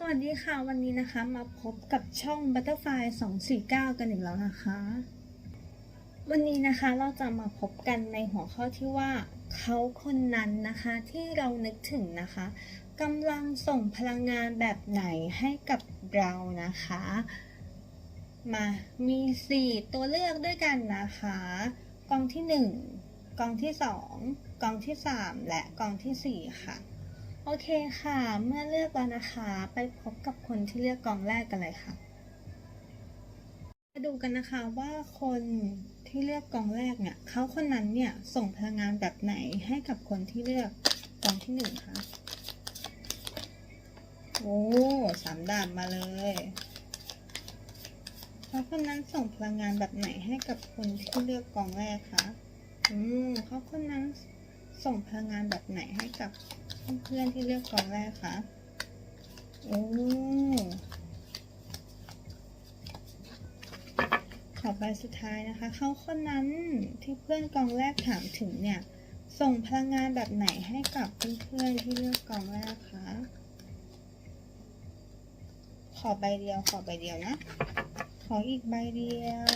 สวัสดีค่ะ วันนี้นะคะมาพบกับช่อง Butterfly 249 กันอีกแล้วนะคะ วันนี้นะคะเราจะมาพบกันในหัวข้อที่ว่า เขาคนนั้นนะคะที่เรานึกถึงนะคะกำลังส่งพลังงานแบบไหนให้กับเรานะคะ มามี 4 ตัวเลือกด้วยกันนะคะ กองที่ 1 กองที่ 2 กองที่ 3 และกองทีสี่4 ค่ะ โอเคค่ะ เมื่อเลือกแล้วนะคะ ไปพบกับคนที่เลือกกองแรกกันเลยค่ะ มาดูกันนะคะว่าคนที่เลือกกองแรกเนี่ยเขาคนนั้นเนี่ยส่งพลังงานแบบไหนให้กับคนที่เลือกกองที่หนึ่งคะโอ้สามดาบมาเลยเขาคนนั้นส่งพลังงานแบบไหนให้กับคนที่เลือกกองแรกคะอืมเขาคนนั้นส่งพลังงานแบบไหนให้กับ เพื่อนๆที่เลือกกองแรกค่ะ โอ้ขอใบสุดท้ายนะคะ เขาคนนั้นที่เพื่อนกองแรกถามถึงเนี่ย ส่งพลังงานแบบไหนให้กับเพื่อนๆที่เลือกกองแรกคะขอใบเดียวขอใบเดียวนะ ขออีกใบเดียว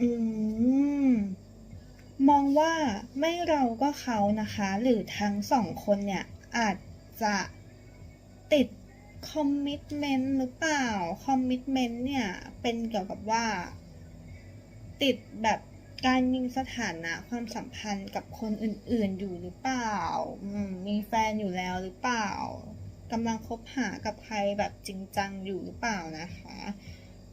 อืม มอง ว่าไม่เราก็เขานะคะ หรือทั้งสองคนเนี่ย อาจจะติดคอมมิชเมนต์หรือเปล่าคอมมิชเมนต์เนี่ย เป็นเกี่ยวกับว่า ติดแบบการมีสถานะความสัมพันธ์กับคนอื่นๆอยู่หรือเปล่า มีแฟนอยู่แล้วหรือเปล่ากำลังคบหากับใครแบบจริงจังอยู่หรือเปล่านะคะ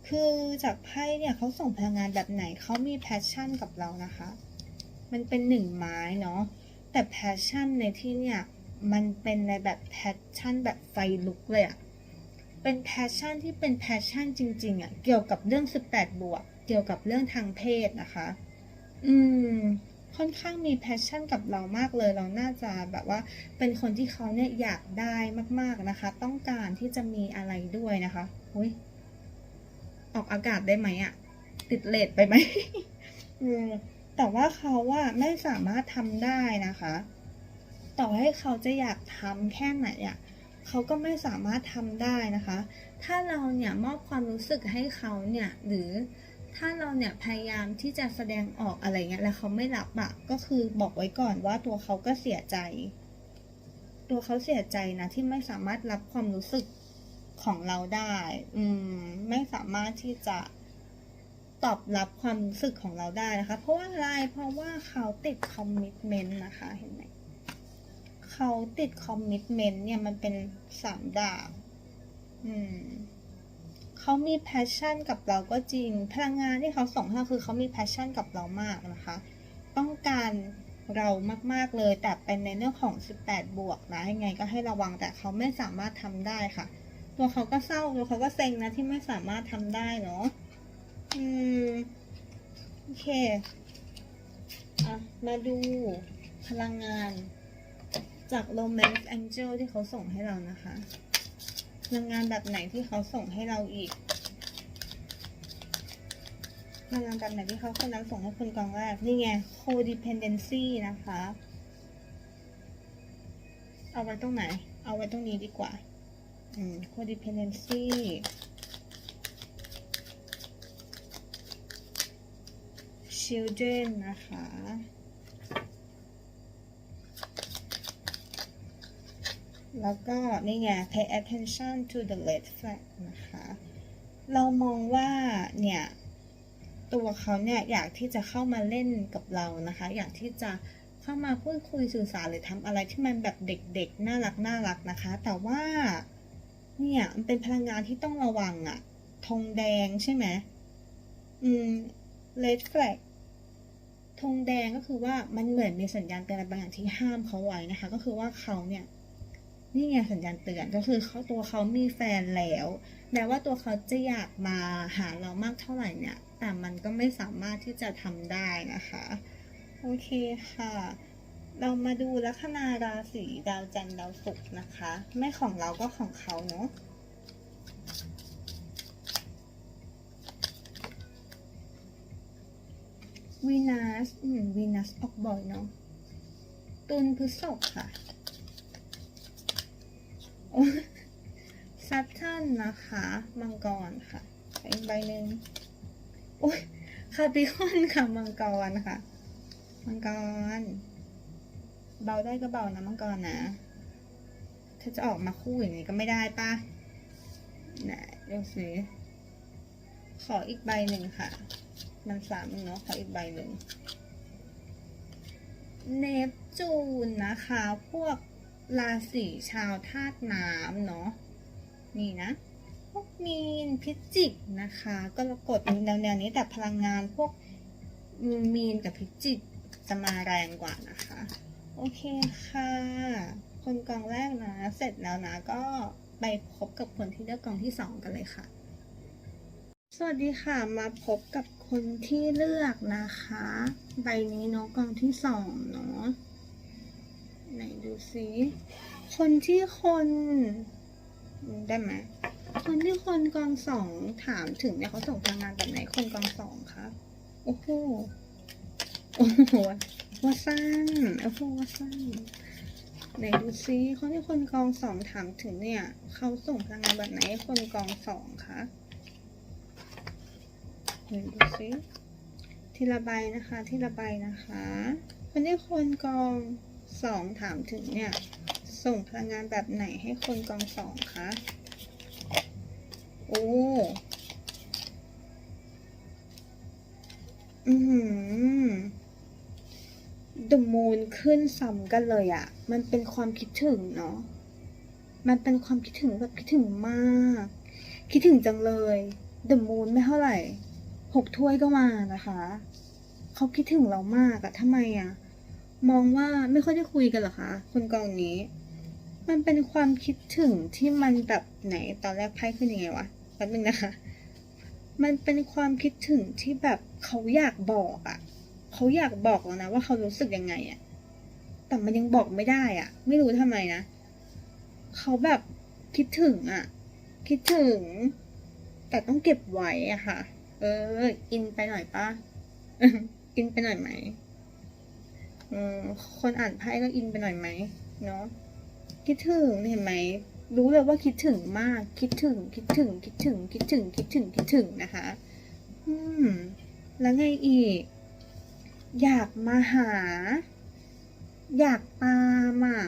คือจากไพ่เนี่ยเขาส่งพลังงานแบบไหนเขามีแพชชั่นกับเรานะคะ มันเป็นหนึ่งไม้เนาะแต่แพชชั่นในที่เนี่ยมันเป็นในแบบแพชชั่นแบบไฟลุกเลยอะเป็นแพชชั่นที่เป็นแพชชั่นจริง ๆอะเกี่ยวกับเรื่อง 18 บวก เกี่ยวกับเรื่องทางเพศนะคะ อืม ค่อนข้างมีแพชชั่นกับเรามากเลย เราน่าจะแบบว่า เป็นคนที่เขาเนี่ยอยากได้มากๆนะคะ ต้องการที่จะมีอะไรด้วยนะคะอุ้ยออกอากาศได้ไหมอะติดเลทไปไหม อืม แต่ว่าเขาว่าไม่สามารถทำได้นะคะ ต่อให้เขาจะอยากทำแค่ไหนอะ่ะเขาก็ไม่สามารถทำได้นะคะ ถ้าเราเนี่ยมอบความรู้สึกให้เขาเนี่ยหรือถ้าเราเนี่ยพยายามที่จะแสดงออกอะไรเงี้ยแล้วเขาไม่รับอะ่ะก็คือบอกไว้ก่อนว่าตัวเขาก็เสียใจ ตัวเขาเสียใจนะที่ไม่สามารถรับความรู้สึกของเราได้ อืม ไม่สามารถที่จะ ตอบรับความรู้สึกของเราได้นะคะ เพราะว่าอะไร เพราะว่าเขาติดคอมมิชเมนต์นะคะ เห็นไหม เขาติดคอมมิชเมนต์เนี่ยมันเป็นสามดาบ อืม เขามีแพชชั่นกับเราก็จริง พลังงานที่เขาส่งให้เราคือเขามีแพชชั่นกับเรามากนะคะ ต้องการเรามากๆเลย แต่เป็นในเรื่องของ 18 บวกนะ ยังไงก็ให้ระวัง แต่เขาไม่สามารถทำได้ค่ะ ตัวเขาก็เศร้า ตัวเขาก็เซ็งนะที่ไม่สามารถทำได้เนาะ อืม โอเค อะ มาดูพลังงาน จาก Romance Angel ที่เขาส่งให้เรานะคะ พลังงานแบบไหนที่เขาส่งให้เราอีก พลังงานแบบไหนที่เขาคนนั้นส่งให้คนกองแรก นี่ไง codependency นะคะ เอาไว้ตรงไหน เอาไว้ตรงนี้ดีกว่า อืม codependency children นะคะ แล้วก็นี่ไง pay attention to the red flag นะคะ เรามองว่าเนี่ย ตัวเขาเนี่ยอยากที่จะเข้ามาเล่นกับเรานะคะ อยากที่จะเข้ามาพูดคุยสื่อสารหรือทำอะไรที่มันแบบเด็กๆ น่ารักน่ารักนะคะ แต่ว่าเนี่ยมันเป็นพลังงานที่ต้องระวังอะธงแดงใช่ไหมอืม red flag ธงแดงก็คือว่ามันเหมือนมีสัญญาณเตือนอะไรบางอย่างที่ห้ามเขาไว้นะคะ ก็คือว่าเขาเนี่ยนี่ไงสัญญาณเตือนก็คือเขาตัวเขามีแฟนแล้วแม้ว่าตัวเขาจะอยากมาหาเรามากเท่าไหร่เนี่ย แต่มันก็ไม่สามารถที่จะทำได้นะคะ โอเคค่ะ เรามาดูลัคนาราศีดาวจันทร์ดาวศุกร์นะคะ ไม่ของเราก็ของเขาเนาะ วีนัสอืมวีนัสออกบ่อยเนาะตุลพฤษภค่ะซัตเทิลนะคะ มังกรค่ะอีกใบหนึ่งโอ้ยคาปิคอนค่ะ มังกรค่ะ มังกร เบาได้ก็เบานะ มังกรนะเธอจะออกมาคู่อย่างนี้ก็ไม่ได้ป่ะไหนดูสิขออีกใบหนึ่งค่ะ มันสามเนาะขออีกใบหนึ่งเนปจูนนะคะ พวกราศีชาวธาตุน้ำเนาะนี่นะ พวกมีนพิจิกนะคะ ก็กดแนวแนวๆนี้แต่พลังงานพวกมีนกับพิจิกจะมาแรงกว่านะคะ โอเคค่ะ คนกองแรกนะ เสร็จแล้วนะก็ไปพบกับคนที่เลือกกองที่สองกันเลยค่ะ สวัสดีค่ะมาพบกับ คนที่เลือกนะคะ ใบนี้เนาะกองที่สองเนาะไหนดูซิคนที่คนได้ไหมคนที่คนกองสองถามถึงเนี่ยเขาส่งพลังงานแบบไหนคนกองสองคะโอ้โหโอ้โหว่าสั้นโอ้โหว่าสั้นไหนดูซิคนที่คนกองสองถามถึงเนี่ยเขาส่งพลังงานแบบไหนคนกองสองคะ เดี๋ยวดูซิทีละใบนะคะทีละใบนะคะคนที่คนกองสองถามถึงเนี่ย ส่งพลังงานแบบไหนให้คนกองสองคะโอ้อือหือ The Moon ขึ้นซ้ำกันเลยอะมันเป็นความคิดถึงเนาะมันเป็นความคิดถึงแบบคิดถึงมาก คิดถึงจังเลย The Moon ไม่เท่าไหร่ หกถ้วยก็มานะคะ เขาคิดถึงเรามากอะทำไมอะมองว่าไม่ค่อยได้คุยกันหรอคะคนกองนี้ มันเป็นความคิดถึงที่มันแบบไหนตอนแรกไพ่ขึ้นยังไงวะแป๊บนึงนะคะ มันเป็นความคิดถึงที่แบบเขาอยากบอกอะเขาอยากบอกแล้วนะว่าเขารู้สึกยังไงอะแต่มันยังบอกไม่ได้อะไม่รู้ทำไมนะเขาแบบคิดถึงอะคิดถึง แต่ต้องเก็บไว้อะค่ะ เอออินไปหน่อยปะอินไปหน่อยไหมอืมคนอ่านไพ่ก็อินไปหน่อยไหมเนาะคิดถึงเห็นไหมรู้เลยว่าคิดถึงมาก คิดถึง คิดถึง คิดถึง คิดถึง คิดถึง คิดถึงนะคะ อืม แล้วไงอีก อยากมาหา อยากตามอะ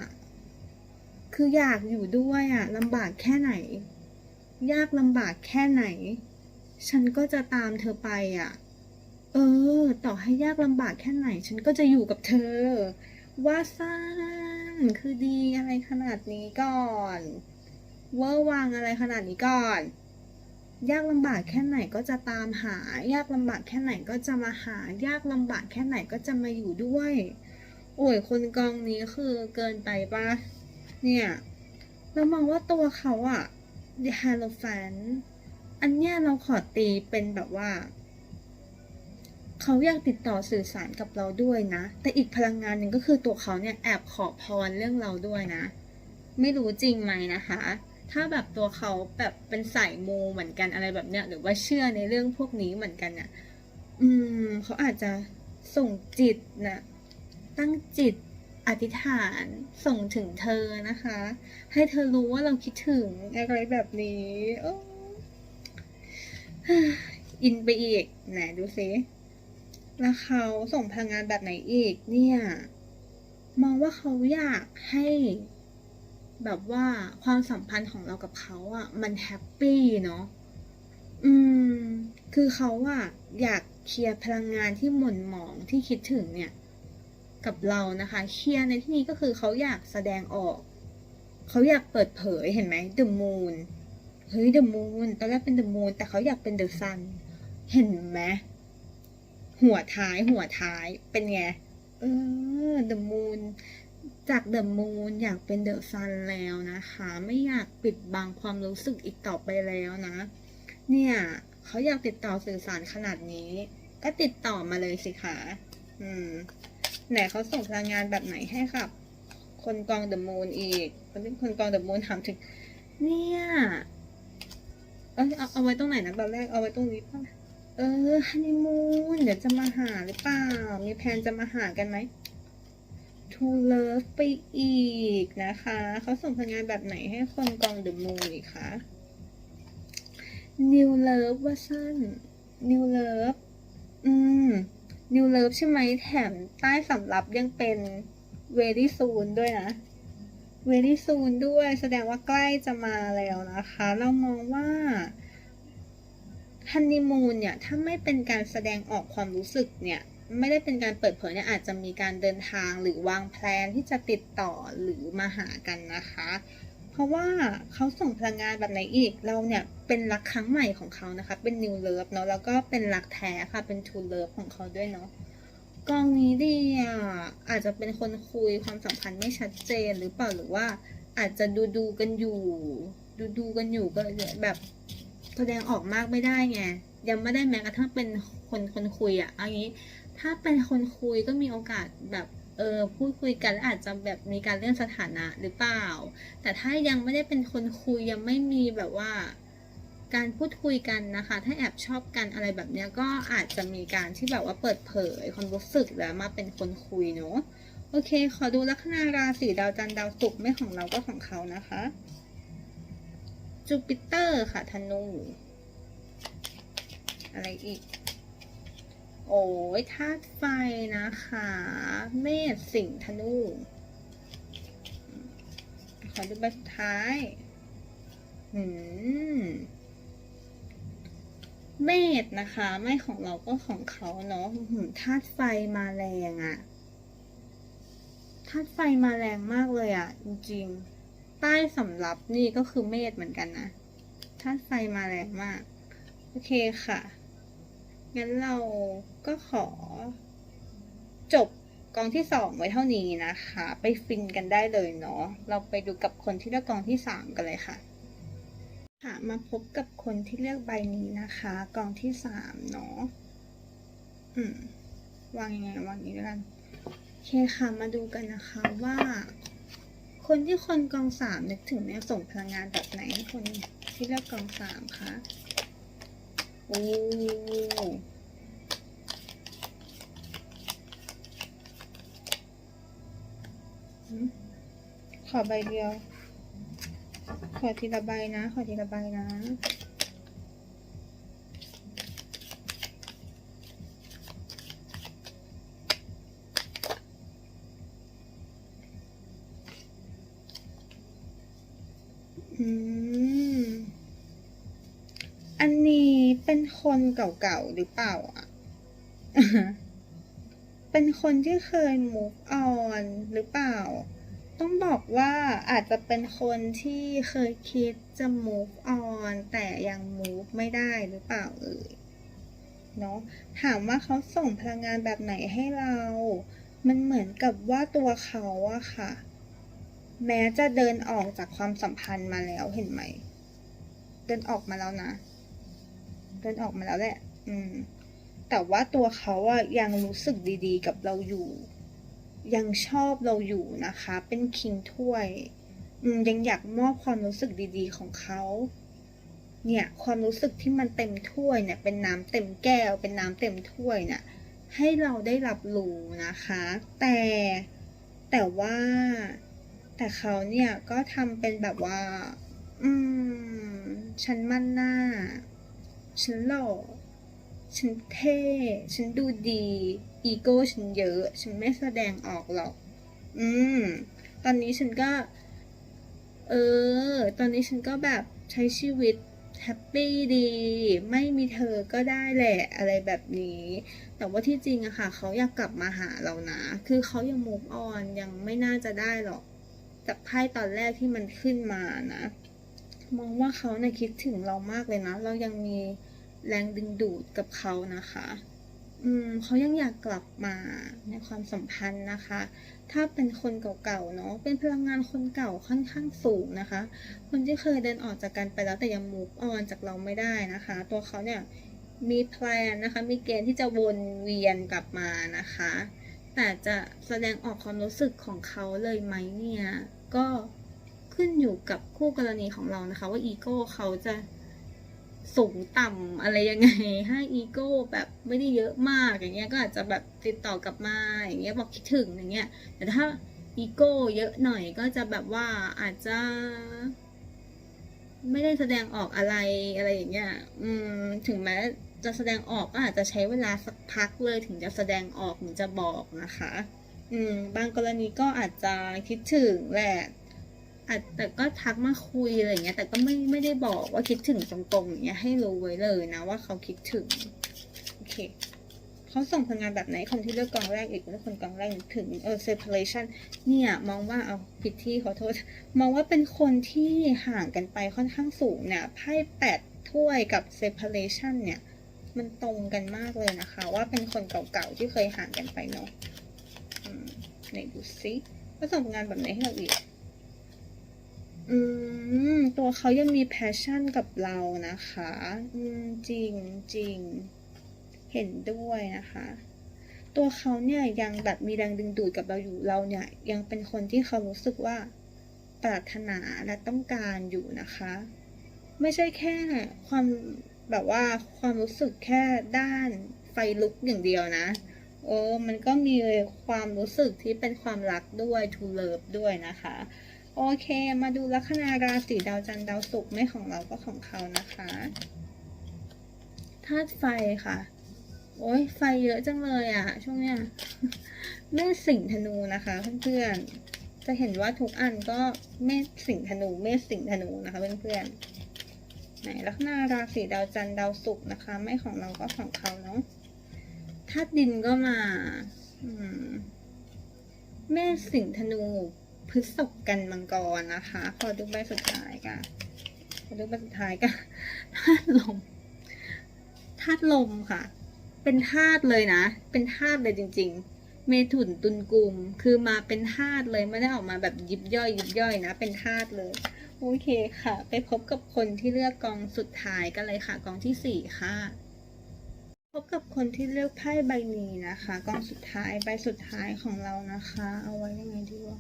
คืออยากอยู่ด้วยอะลำบากแค่ไหน ยากลำบากแค่ไหน ฉันก็จะตามเธอไปอะ เออ ต่อให้ยากลำบากแค่ไหน ฉันก็จะอยู่กับเธอ ว่าซ่านคือดีอะไรขนาดนี้ก่อน เวอร์วางอะไรขนาดนี้ก่อน ยากลำบากแค่ไหนก็จะตามหา ยากลำบากแค่ไหนก็จะมาหา ยากลำบากแค่ไหนก็จะมาอยู่ด้วย โอ้ยคนกองนี้คือเกินไปปะเนี่ย เรามองว่าตัวเขาอะ The h a l o f a n อันเนี้ยเราขอตีเป็นแบบว่า เขาอยากติดต่อสื่อสารกับเราด้วยนะ แต่อีกพลังงานหนึ่งก็คือตัวเขาเนี่ยแอบขอพรเรื่องเราด้วยนะ ไม่รู้จริงไหมนะคะ ถ้าแบบตัวเขาแบบเป็นสายมูเหมือนกันอะไรแบบเนี้ยหรือว่าเชื่อในเรื่องพวกนี้เหมือนกันเนี่ยอืม เขาอาจจะส่งจิตนะตั้งจิตอธิษฐานส่งถึงเธอนะคะ ให้เธอรู้ว่าเราคิดถึงอะไรแบบนี้โอินไปอีก ไหนดูซิแล้วเขาส่งพลังงานแบบไหนอีก เนี่ย มองว่าเขาอยากให้ แบบว่าความสัมพันธ์ของเรากับเขาอะ่ะ มันแฮปปี้เนาะอืม คือเขาอะอยากเคลียร์พลังงานที่หม่นหมองที่คิดถึงเนี่ย กับเรานะคะเคลียร์ในที่นี้ก็คือเขาอยากแสดงออก เขาอยากเปิดเผยเห็นไหม The Moon เฮ้ย The Moon ตอนแรกเป็น The Moon แต่เขาอยากเป็น The Sun เห็นไหมหัวท้ายหัวท้ายเป็นไง เออ The Moon จาก The Moon อยากเป็น The Sun แล้วนะคะ ไม่อยากปิดบังความรู้สึกอีกต่อไปแล้วนะ เนี่ยเขาอยากติดต่อสื่อสารขนาดนี้ ก็ติดต่อมาเลยสิคะอืมไหนเขาส่งพลังงานแบบไหนให้กับ คนกอง The Moon อีกคนที่คนกอง The Moon ถามถึง เนี่ย เอยเอาเอาไว้ตรงไหนนะตอนแรกเอาไว้ตรงนี้ป่ะเออฮันนีมูนเดี๋ยวจะมาหาหรือเปล่า มีแพนจะมาหากันไหม to love ไปอีกนะคะ เขาส่งพลังานแบบไหนให้คนกอง the moon อีกคะ new love ว่าสั้น new love อืม new love ใช่ไหมแถมใต้สำรับยังเป็น very soon ด้วยนะ very soon ด้วย แสดงว่าใกล้จะมาแล้วนะคะ เรามองว่าฮันนีมูนเนี่ย ถ้าไม่เป็นการแสดงออกความรู้สึกเนี่ย ไม่ได้เป็นการเปิดเผยเนี่ย อาจจะมีการเดินทางหรือวางแผนที่จะติดต่อหรือมาหากันนะคะ เพราะว่าเขาส่งพลังงานแบบไหนอีก เราเนี่ย เป็นรักครั้งใหม่ของเขานะคะ เป็น new love เนาะ แล้วก็เป็นรักแท้ค่ะ เป็น true love ของเขาด้วยเนาะ กองนี้ดีอะอาจจะเป็นคนคุยความสัมพันธ์ไม่ชัดเจนหรือเปล่าหรือว่า อาจจะดูดูกันอยู่ ดูดูกันอยู่ก็แบบแสดงออกมากไม่ได้ไงยังไม่ได้แม้กระทั่งเป็นคนคนคุยอะอันนี้ ถ้าเป็นคนคุยก็มีโอกาสแบบเออพูดคุยกันแล้วอาจจะแบบมีการเลื่อนสถานะหรือเปล่า แต่ถ้ายังไม่ได้เป็นคนคุยยังไม่มีแบบว่า การพูดคุยกันนะคะ ถ้าแอบชอบกันอะไรแบบเนี้ยก็อาจจะมีการที่แบบว่าเปิดเผยความรู้สึกแล้วมาเป็นคนคุยเนาะโอเค ขอดูลัคนาราศีดาวจันทร์ดาวศุกร์ไม่ของเราก็ของเขานะคะจูปิเตอร์ค่ะธนูอะไรอีก โอ้ยธาตุไฟนะคะ เมษสิงธนู ขอดูใบสุดท้าย อืม เมษนะคะ ไม่ของเราก็ของเขาเนาะหือธาตุไฟมาแรงอะธาตุไฟมาแรงมากเลยอะจริงๆ ใต้สำรับนี่ก็คือเมษเหมือนกันนะธาตุไฟมาแรงมาก โอเคค่ะ งั้นเราก็ขอ จบกองที่สองไว้เท่านี้นะคะ ไปฟินกันได้เลยเนาะเราไปดูกับคนที่เลือกกองที่สามกันเลยค่ะ ค่ะมาพบกับคนที่เลือกใบนี้นะคะ กองที่สามเนาะอืมวางยังไงวางอย่างนี้แล้วกันโอเคค่ะมาดูกันนะคะว่า คนที่คนกองสามนึกถึงเนี่ยส่งพลังงานแบบไหนให้คนที่เลือกกองสามคะโอ้ขอใบเดียว ขอทีละใบนะ ขอทีละใบนะอืมอันนี้เป็นคนเก่าๆหรือเปล่าอะ เป็นคนที่เคย move on หรือเปล่า ต้องบอกว่าอาจจะเป็นคนที่เคยคิดจะ move on แต่ยัง move ไม่ได้หรือเปล่าเอ่ยเนาะถามว่าเขาส่งพลังงานแบบไหนให้เรา มันเหมือนกับว่าตัวเขาอะค่ะ แม้จะเดินออกจากความสัมพันธ์มาแล้วเห็นไหม เดินออกมาแล้วนะ เดินออกมาแล้วแหละ อืม แต่ว่าตัวเขาอะยังรู้สึกดีๆ กับเราอยู่ ยังชอบเราอยู่นะคะ เป็นคิงถ้วยยังอยากมอบความรู้สึกดีๆของเขา เนี่ยความรู้สึกที่มันเต็มถ้วยเนี่ยเป็นน้ำเต็มแก้ว เป็นน้ำเต็มถ้วยเนี่ยให้เราได้รับรู้นะคะ แต่แต่ว่า แต่เขาเนี่ยก็ทำเป็นแบบว่า อืม ฉันมั่นหน้า ฉันหล่อ ฉันเท่ ฉันดูดี อีโก้ฉันเยอะ ฉันไม่แสดงออกหรอก อืม ตอนนี้ฉันก็ เออ ตอนนี้ฉันก็แบบใช้ชีวิตแฮปปี้ดี ไม่มีเธอก็ได้แหละอะไรแบบนี้ แต่ว่าที่จริงอะค่ะ เขาอยากกลับมาหาเรานะ คือเขายัง move on ยังไม่น่าจะได้หรอกจากไพ่ตอนแรกที่มันขึ้นมานะ มองว่าเขาเนี่ยคิดถึงเรามากเลยนะ เรายังมีแรงดึงดูดกับเขานะคะ เขายังอยากกลับมาในความสัมพันธ์นะคะ ถ้าเป็นคนเก่าๆเนาะ เป็นพลังงานคนเก่าค่อนข้างสูงนะคะ คนที่เคยเดินออกจากกันไปแล้วแต่ยัง move on จากเราไม่ได้นะคะ ตัวเขาเนี่ยมีแพลนนะคะ มีเกณฑ์ที่จะวนเวียนกลับมานะคะ แต่จะแสดงออกความรู้สึกของเขาเลยไหมเนี่ย ก็ขึ้นอยู่กับคู่กรณีของเรานะคะ ว่าอีโก้เขาจะ สูงต่ำอะไรยังไง ให้อีโก้แบบไม่ได้เยอะมากอย่างเงี้ยก็อาจจะแบบติดต่อกลับมาอย่างเงี้ยบอกคิดถึงอย่างเงี้ยแต่ถ้าอีโก้เยอะหน่อยก็จะแบบว่าอาจจะ ไม่ได้แสดงออกอะไรอะไรอย่างเงี้ยอืมถึงแม้จะแสดงออกก็อาจจะใช้เวลาสักพักเลยถึงจะแสดงออกถึงจะบอกนะคะ อืมบางกรณีก็อาจจะคิดถึงแหละ อาจแต่ก็ทักมาคุยอะไรเงี้ย แต่ก็ไม่ไม่ได้บอกว่าคิดถึงตรงๆอย่างเงี้ยให้รู้ไว้เลยนะว่าเขาคิดถึงโอเคเขาส่งพลังงานแบบไหนคนที่เลือกกองแรกอีกแล้วคนกองแรกถึงเออ separation เนี่ยมองว่าเอาผิดที่ขอโทษ มองว่าเป็นคนที่ห่างกันไปค่อนข้างสูงเนี่ยไพ่แปดถ้วยกับ separation เนี่ยมันตรงกันมากเลยนะคะ ว่าเป็นคนเก่าๆที่เคยห่างกันไปเนาะอืมไหนดูซิว่าส่งพลังงานแบบไหนให้เราอีก อืม ตัวเขายังมี passion กับเรานะคะ อืม จริงจริง เห็นด้วยนะคะ ตัวเขาเนี่ยยังแบบมีแรงดึงดูดกับเราอยู่ เราเนี่ย ยังเป็นคนที่เขารู้สึกว่าปรารถนาและต้องการอยู่นะคะ ไม่ใช่แค่ความแบบว่าความรู้สึกแค่ด้านไฟลุกอย่างเดียวนะเออมันก็มีความรู้สึกที่เป็นความรักด้วย to love ด้วยนะคะ โอเค มาดูลัคนาราศีดาวจันทร์ดาวศุกร์ไม่ของเราก็ของเขานะคะธาตุไฟค่ะ โอ้ยไฟเยอะจังเลยอะช่วงเนี้ยเมษสิงห์ธนูนะคะเพื่อนๆจะเห็นว่าทุกอันก็เมษสิงห์ธนูเมษสิงห์ธนูนะคะเพื่อนๆไหนลัคนาราศีดาวจันทร์ดาวศุกร์นะคะไม่ของเราก็ของเขาเนาะธาตุดินก็มา อืมเมษสิงห์ธนู พฤษภกันมังกรนะคะ ขอดูใบสุดท้ายกันขอดูใบสุดท้ายกันธาตุลมธาตุลมค่ะ เป็นธาตุเลยนะ เป็นธาตุเลยจริง ๆ เมถุนตุลกุมคือมาเป็นธาตุเลยไม่ได้ออกมาแบบยิบย่อยยิบย่อยนะ เป็นธาตุเลยโอเคค่ะ ไปพบกับคนที่เลือกกองสุดท้ายกันเลยค่ะ กองที่สี่ค่ะ พบกับคนที่เลือกไพ่ใบนี้นะคะ กองสุดท้ายใบสุดท้ายของเรานะคะ เอาไว้ยังไงดีวะ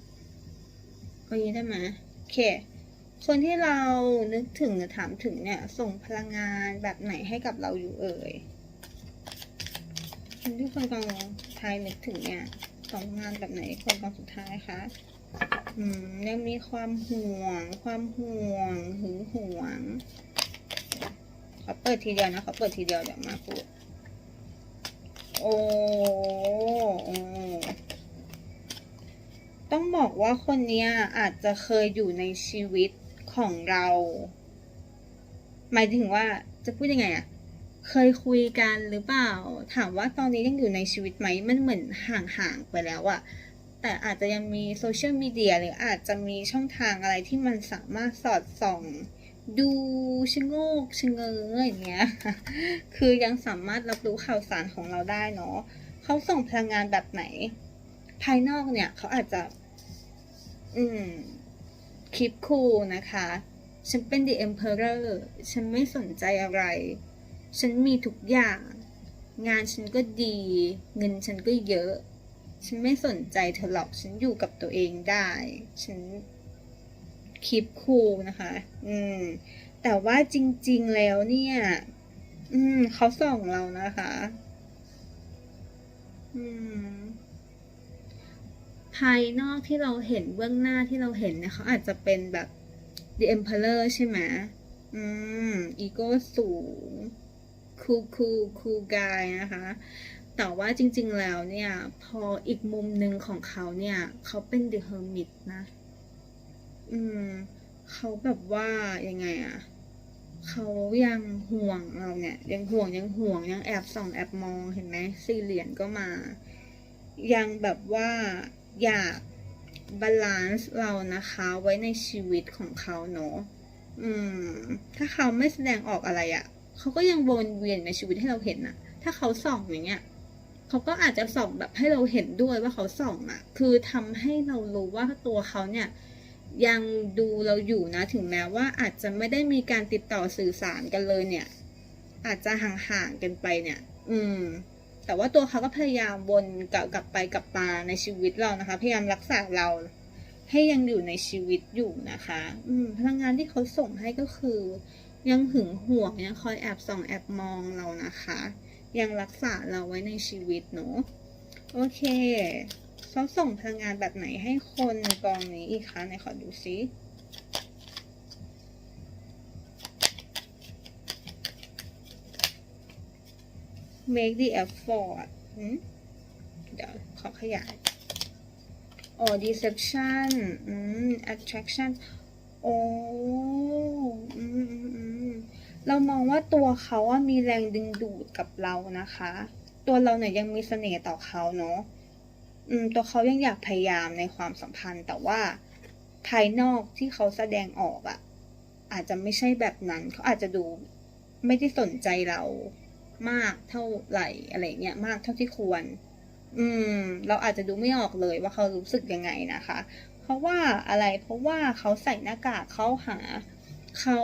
เอาอย่างนี้ได้ไหมโอเค คนที่เรานึกถึงหรือถามถึงเนี่ย ส่งพลังงานแบบไหนให้กับเราอยู่เอ่ยคนที่คนกองท้ายนึกถึงเนี่ยส่งงานแบบไหนคนกองสุดท้ายคะอืมยังมีความห่วง ความห่วงหึงหวงเขาเปิดทีเดียวนะเขาเปิดทีเดียวเดี๋ยวมาพูดโอ้โอ้ ต้องบอกว่าคนเนี้ยอาจจะเคยอยู่ในชีวิตของเรา หมายถึงว่าจะพูดยังไงอะเคยคุยกันหรือเปล่า ถามว่าตอนนี้ยังอยู่ในชีวิตไหมมันเหมือนห่างๆไปแล้วอะแต่อาจจะยังมีโซเชียลมีเดียหรืออาจจะมีช่องทางอะไรที่มันสามารถสอดส่องดูชะโงกชะเง้ออย่างเงี้ย คือยังสามารถรับรู้ข่าวสารของเราได้เนาะเขาส่งพลังงานแบบไหน ภายนอกเนี่ยเขาอาจจะ อืมคลิปคูลนะคะ ฉันเป็น The Emperor ฉันไม่สนใจอะไร ฉันมีทุกอย่าง งานฉันก็ดี เงินฉันก็เยอะ ฉันไม่สนใจเธอหรอก ฉันอยู่กับตัวเองได้ ฉันคลิปคูลนะคะ อืม แต่ว่าจริง ๆ แล้วเนี่ย อืม เขาส่องเรานะคะ อืม ภายนอกที่เราเห็นเบื้องหน้าที่เราเห็นเนี่ยเขาอาจจะเป็นแบบ The Emperor ใช่ไหมอืม อีโก้สูง คูคูคูกายนะคะ แต่ว่าจริงๆแล้วเนี่ย พออีกมุมหนึ่งของเขาเนี่ย เขาเป็น The Hermit นะ อืม เขาแบบว่ายังไงอะเขายังห่วงเราเนี่ย ยังห่วงยังห่วงยังแอบส่องแอบมองเห็นไหมสี่เหรียญก็มา ยังแบบว่า อยากบาลานซ์เรานะคะไว้ในชีวิตของเขาเนาะอืม ถ้าเขาไม่แสดงออกอะไรอะ่ะ เขาก็ยังวนเวียนในชีวิตให้เราเห็นนะถ้าเขาส่องอย่างเงี้ย เขาก็อาจจะส่องแบบให้เราเห็นด้วยว่าเขาส่องอะ่ะ คือทำให้เรารู้ว่าตัวเขาเนี่ย ยังดูเราอยู่นะ ถึงแม้ว่าอาจจะไม่ได้มีการติดต่อสื่อสารกันเลยเนี่ย อาจจะห่างๆกันไปเนี่ย อืม แต่ว่าตัวเขาก็พยายามวนกลับกลับไปกลับมาในชีวิตเรานะคะ พยายามรักษาเราให้ยังอยู่ในชีวิตอยู่นะคะ อืมพลังงานที่เขาส่งให้ก็คือ ยังหึงหวงยังคอยแอบส่องแอบมองเรานะคะ ยังรักษาเราไว้ในชีวิตเนาะโอเคเขาส่งพลังงานแบบไหนให้คนในกองนี้อีกคะไหนขอดูซิ make the effort เดี๋ยวขอขยายอ๋อ deception attraction โอ้เรามองว่าตัวเขาอะมีแรงดึงดูดกับเรานะคะ ตัวเราเนี่ยยังมีเสน่ห์ต่อเขาเนาะตัวเขายังอยากพยายามในความสัมพันธ์ แต่ว่าภายนอกที่เขาแสดงออกอะอาจจะไม่ใช่แบบนั้น เขาอาจจะดูไม่ได้สนใจเรา มากเท่าไหร่อะไรเงี้ยมากเท่าที่ควร อืม เราอาจจะดูไม่ออกเลยว่าเขารู้สึกยังไงนะคะ เพราะว่าอะไรเพราะว่าเขาใส่หน้ากากเข้าหาเขา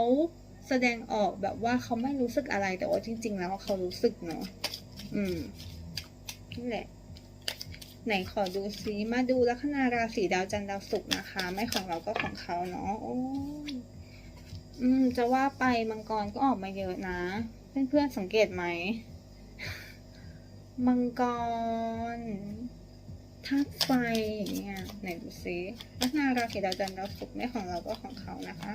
แสดงออกแบบว่าเขาไม่รู้สึกอะไรแต่ว่าจริง ๆ แล้วเขารู้สึกเนาะอืมนี่แหละไหนขอดูซิมาดูลัคนาราศีดาวจันทร์ดาวศุกร์นะคะ ไม่ของเราก็ของเขาเนาะโอ้อืม จะว่าไปมังกรก็ออกมาเยอะนะ เพื่อนๆสังเกตไหม มังกรธาตุไฟอย่างเงี้ยไหนดูซิลัคนาราศีดาวจันทร์ดาวศุกร์ไม่ของเราก็ของเขานะคะ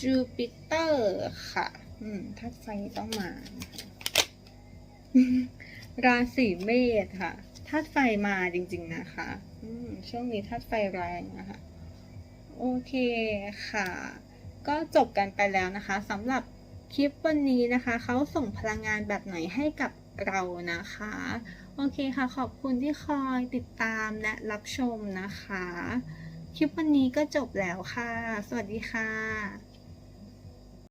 จูปิเตอร์ค่ะ อืมธาตุไฟต้องมา ราศีเมษค่ะธาตุไฟมาจริง ๆนะคะ อืมช่วงนี้ธาตุไฟแรงนะคะ โอเคค่ะ ก็จบกันไปแล้วนะคะสำหรับคลิปวันนี้นะคะเขาส่งพลังงานแบบไหนให้กับเรานะคะ โอเคค่ะ ขอบคุณที่คอยติดตามและรับชมนะคะ คลิปวันนี้ก็จบแล้วค่ะ สวัสดีค่ะ